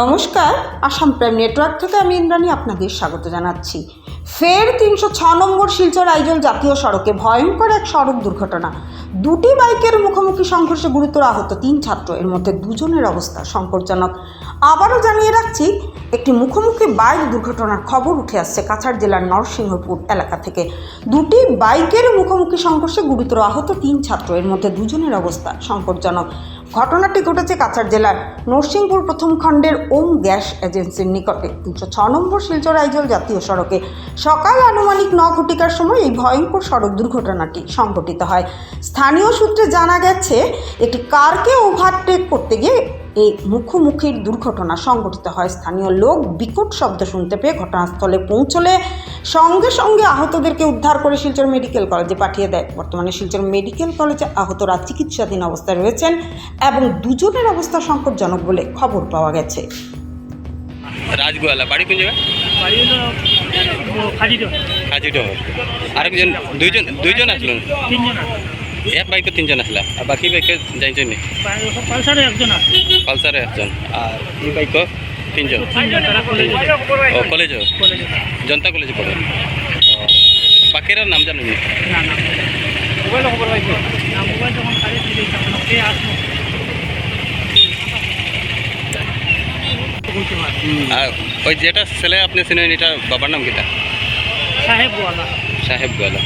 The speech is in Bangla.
নমস্কার, আসাম প্রাইম নেটওয়ার্ক থেকে আমি ইন্দ্রাণী আপনাদের স্বাগত জানাচ্ছি। ফের তিনশো ছ নম্বর শিলচর আইজল জাতীয় সড়কে ভয়ঙ্কর এক সড়ক দুর্ঘটনা। দুটি বাইকের মুখোমুখি সংঘর্ষে গুরুতর আহত তিন ছাত্র, এর মধ্যে দুজনের অবস্থা সংকটজনক। আবারও জানিয়ে রাখছি, একটি মুখোমুখি বাইক দুর্ঘটনার খবর উঠে আসছে কাছাড় জেলার নরসিংহপুর এলাকা থেকে। দুটি বাইকের মুখোমুখি সংঘর্ষে গুরুতর আহত তিন ছাত্র, এর মধ্যে দুজনের অবস্থা সংকটজনক। ঘটনাটি ঘটেছে কাছাড় জেলার নরসিংপুর প্রথম খণ্ডের ওম গ্যাস এজেন্সির নিকটে। তিনশো ছ নম্বর শিলচর আইজল জাতীয় সড়কে সকাল আনুমানিক ন ঘটিকার সময় এই ভয়ঙ্কর সড়ক দুর্ঘটনাটি সংঘটিত হয়। স্থানীয় সূত্রে জানা গেছে, একটি কারকে ওভারটেক করতে গিয়ে এই মুখোমুখির দুর্ঘটনা সংঘটিত হয়। স্থানীয় লোক বিকট শব্দ শুনতে পেয়ে ঘটনাস্থলে পৌঁছলে সঙ্গে সঙ্গে আহতদেরকে উদ্ধার করে শিলচর মেডিকেল কলেজে পাঠিয়ে দেয়। বর্তমানে শিলচর মেডিকেল কলেজে আহতরা চিকিৎসাধীন অবস্থায় রয়েছেন। এবং দুজনের অবস্থা সংকটজনক বলে খবর পাওয়া গেছে। রাজগোয়ালা বাড়ি কোন জায়গায়? বাড়ি হলো খাজিটো আরেকজন দুইজন দুইজন আসলেন? তিনজন এক বাইকে তিনজন আসলা। আর বাকি বাইকে যাইছেন পালসারে একজন পালসারে একজন। আর এই বাইকও তিনজন? কলেজে ও কলেজও জনতা কলেজে পড়ে। বাকিরা নাম জানেন না? না মোবাইল খবর পাইছো না মোবাইল যখন খালি আসলো? আর ওই যেটা ছেলে আপনি চিনেন এটা বাবার নাম কিটা সাহেব গোয়ালা সাহেব গোয়ালা